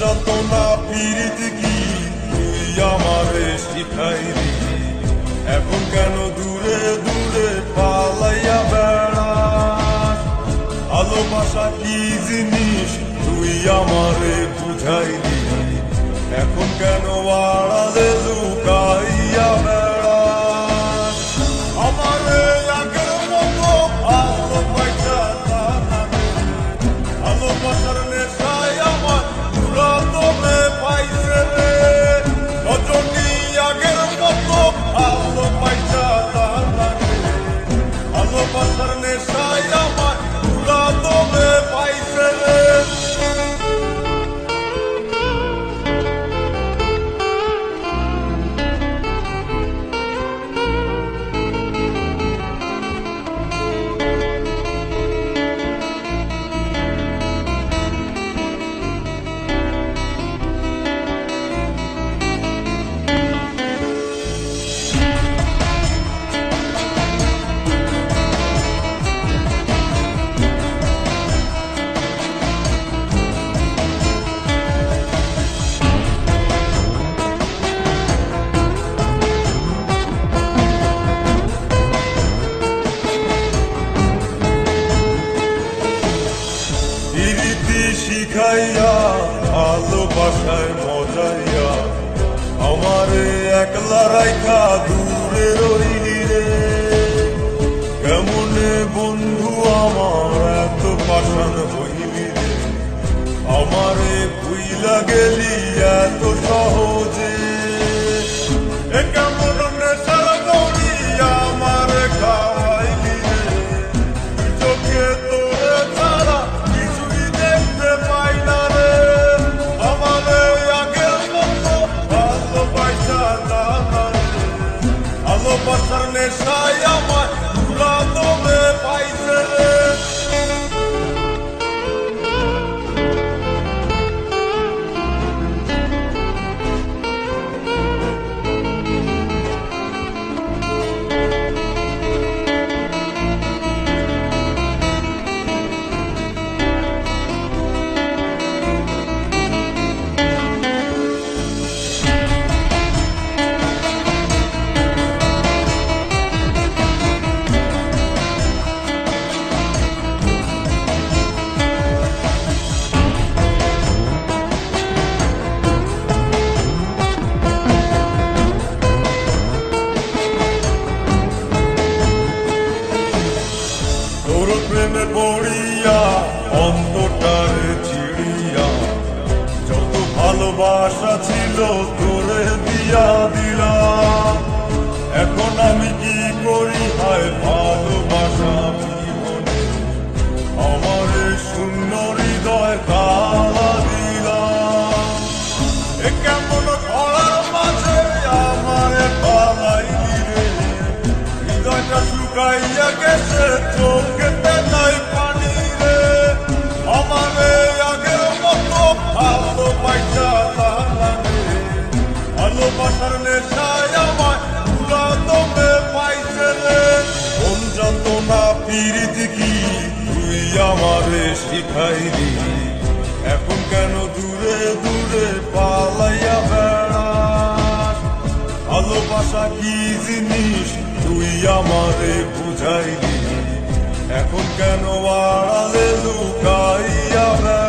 যন্ত্রণা পীড়িত কি? তুই আমারে শিখাইলি। এখন কেন দূরে দূরে পালাইয়া বেড়াস? ভালোবাসা কি জিনিস? তুই আমারে বুঝাইলি। এখন কেন আড়ালে ভালোবাসায় মজাইয়া আমারে একলা রাইখা দূরে রইলি রে। কেমনে বন্ধু আমার এত পাশান হইলি রে? আমারে ভুইলা গেলি এত সহজে। পড়িয়া অন্তটারে ছিড়িয়া যত ভালোবাসা ছিল তোরে দিয়া দিলাম ভালোবাসার নেশায় আমার পুরা দমে এখন কেন দূরে দূরে পালাইয়া বেড়াস? ভালোবাসা কি জিনিস তুই আমারে বুঝাইলি? এখন কেন আড়ালে লুকাইয়া বেড়াস?